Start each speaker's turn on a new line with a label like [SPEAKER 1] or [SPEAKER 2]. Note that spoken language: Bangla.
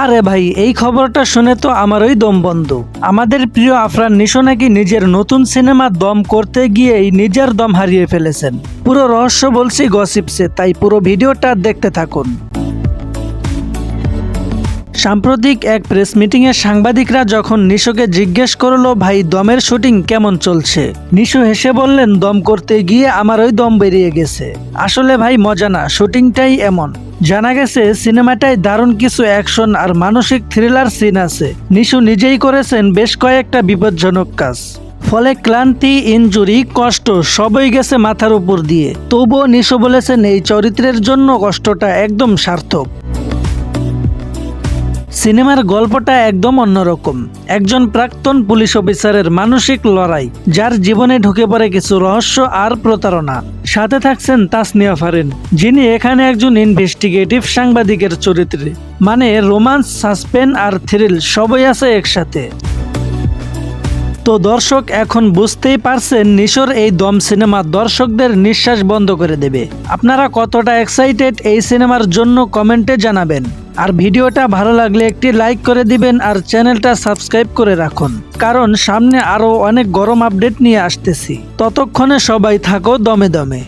[SPEAKER 1] আরে ভাই, এই খবরটা শুনে তো আমারই দম বন্ধ। আমাদের প্রিয় আফরান নিশো নাকি নিজের নতুন সিনেমা দম করতে গিয়েই নিজের দম হারিয়ে ফেলেছেন। পুরো রহস্য বলছি গসিপসে তাই পুরো ভিডিওটা দেখতে থাকুন। সাম্প্রতিক এক প্রেস মিটিংয়ে সাংবাদিকরা যখন নিশোকে জিজ্ঞেস করল, ভাই, দমের শুটিং কেমন চলছে? নিশো হেসে বললেন, দম করতে গিয়ে আমার ওই দম বেরিয়ে গেছে। আসলে ভাই, মজা না, শুটিংটাই এমন। জানা গেছে, সিনেমাটায় দারুণ কিছু অ্যাকশন আর মানসিক থ্রিলার সিন আছে। নিশু নিজেই করেছেন বেশ কয়েকটা বিপজ্জনক কাজ। ফলে ক্লান্তি, ইনজুরি, কষ্ট সবই গেছে মাথার উপর দিয়ে। তবুও নিশো বলেছেন, এই চরিত্রের জন্য কষ্টটা একদম সার্থক। সিনেমার গল্পটা একদম অন্যরকম। একজন প্রাক্তন পুলিশ অফিসারের মানসিক লড়াই, যার জীবনে ঢুকে পড়ে কিছু রহস্য আর প্রতারণা। সাথে থাকছেন তাসনিয়া ফারিন, যিনি এখানে একজন ইনভেস্টিগেটিভ সাংবাদিকের চরিত্রে। মানে রোমান্স, সাসপেন আর থ্রিল সবই আছে একসাথে। তো দর্শক এখন বুঝতেই পারছেন নিশোর এই দম সিনেমা দর্শকদের নিঃশ্বাস বন্ধ করে দেবে। আপনারা কতটা এক্সাইটেড এই সিনেমার জন্য কমেন্টে জানাবেন। আর ভিডিওটা ভালো লাগলে একটি লাইক করে দিবেন আর চ্যানেলটা সাবস্ক্রাইব করে রাখুন। কারণ সামনে আরও অনেক গরম আপডেট নিয়ে আসতেছি। ততক্ষণে সবাই থাকো দমে দমে।